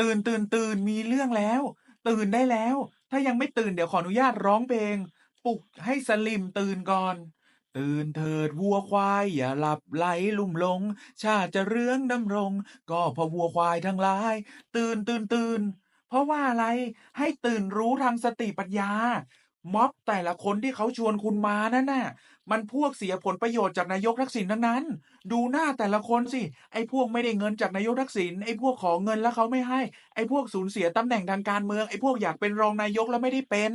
ตื่นตื่นตื่นมีเรื่องแล้ว ตื่นได้แล้ว ถ้ายังไม่ตื่นเดี๋ยวขออนุญาตร้องเพลงปลุกให้สลิมตื่นก่อน ตื่นเถิดวัวควายอย่าหลับไหลลุ่มหลง ชาติจะเรืองดำรง ก็เพอวัวควายทั้งหลาย ตื่นตื่นตื่นเพราะว่าอะไรให้ตื่นรู้ทางสติปัญญา ม็อบแต่ละคนที่เขาชวนคุณมานั่นน่ะ มันพวกเสียผลประโยชน์จากนายกทักษิณทั้งนั้น ดูหน้าแต่ละคนสิ ไอ้พวกไม่ได้เงินจากนายกทักษิณ ไอ้พวกขอเงินแล้วเขาไม่ให้ ไอ้พวกสูญเสียตำแหน่งทางการเมือง ไอ้พวกอยากเป็นรองนายกแล้วไม่ได้เป็น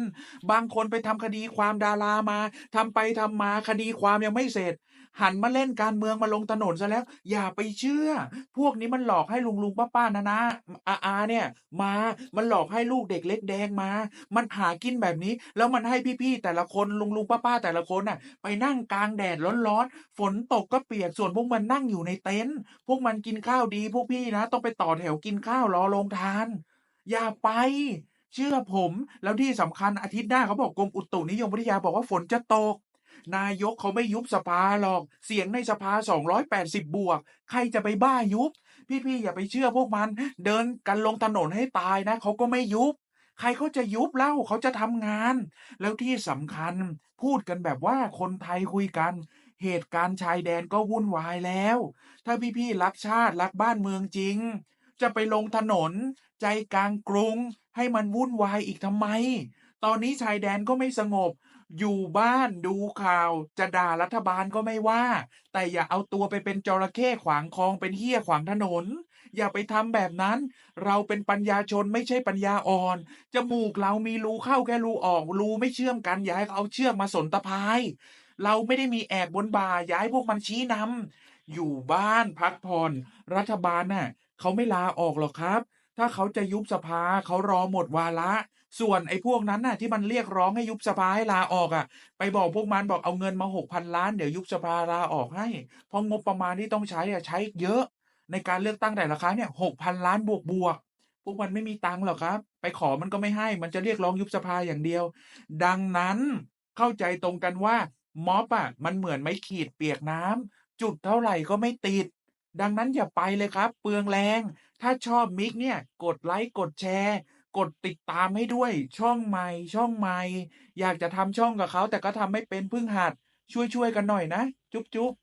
บางคนไปทำคดีความดารามาทำไปทำมาคดีความยังไม่เสร็จ หันมาเล่นการเมืองมาลงถนนซะแล้ว อย่าไปเชื่อ พวกนี้มันหลอกให้ลุงลุงป้าป้านานาอาอาเนี่ย มา มันหลอกให้ลูกเด็กเล็กแดงมา มันหากินแบบนี้แล้วมันให้พี่ๆแต่ละคนลุงลุงป้าป้าแต่ละคนน่ะ ไปนั่งกลางแดดร้อนๆฝนตกก็เปียกส่วนพวกมันนั่งอยู่ในเต็นท์พวกมันกินข้าวดี พวกพี่นะต้องไปต่อแถวกินข้าวรอโรงทาน อย่าไป เชื่อผม แล้วที่สำคัญอาทิตย์หน้าเขาบอกกรมอุตุนิยมวิทยาบอกว่าฝนจะตก นายกเขาไม่ยุบสภาหรอก เสียงในสภา 280 บวก ใครจะไปบ้ายุบ พี่ๆอย่าไปเชื่อพวกมัน เดินกันลงถนนให้ตายนะเขาก็ไม่ยุบ ใครเขาจะยุบเล่าเขาจะทำงาน แล้วที่สำคัญพูดกันแบบว่าคนไทยคุยกัน เหตุการณ์ชายแดนก็วุ่นวายแล้ว ถ้าพี่ๆรักชาติรักบ้านเมืองจริง จะไปลงถนน ใจกลางกรุง ให้มันวุ่นวายอีกทำไม ตอนนี้ชายแดนก็ไม่สงบ อยู่บ้านดูข่าวจะด่ารัฐบาลก็ไม่ว่า แต่อย่าเอาตัวไปเป็นจระเข้ขวางคลองเป็นเหี้ยขวางถนน อย่าไปทำแบบนั้น เราเป็นปัญญาชนไม่ใช่ปัญญาอ่อน จมูกเรามีรูเข้าแค่รูออก รูไม่เชื่อมกันอย่าให้เอาเชือกมาสนตะพาย เราไม่ได้มีแอกบนบ่าอย่าให้พวกมันชี้นำอยู่บ้านพักผ่อนรัฐบาลน่ะเขาไม่ลาออกหรอกครับ ถ้าเขาจะยุบสภาเขารอหมดวาระ ส่วนไอ้พวกนั้นน่ะ ที่มันเรียกร้องให้ยุบสภาให้ลาออกอะ ไปบอกพวกมันบอกเอาเงินมาหกพันล้านเดี๋ยวยุบสภาลาออกให้ เพราะงบประมาณที่ต้องใช้อะใช้เยอะ ในการเลือกตั้งแต่ละครั้งเนี่ยหกพันล้านบวกบวกพวกมันไม่มีตังค์หรอกครับ ไปขอมันก็ไม่ให้ มันจะเรียกร้องยุบสภาอย่างเดียว ดังนั้นเข้าใจตรงกันว่าม็อบอะมันเหมือนไม้ขีดเปียกน้ำจุดเท่าไหร่ก็ไม่ติด ดังนั้นอย่าไปเลยครับ เปลืองแรง ถ้าชอบมิกเนี่ย กดไลค์กดแชร์กดติดตามให้ด้วยช่องใหม่ช่องใหม่ อยากจะทำช่องกับเขาแต่ก็ทำไม่เป็นพึ่งหัด ช่วยๆกันหน่อยนะ จุ๊บจุ๊บ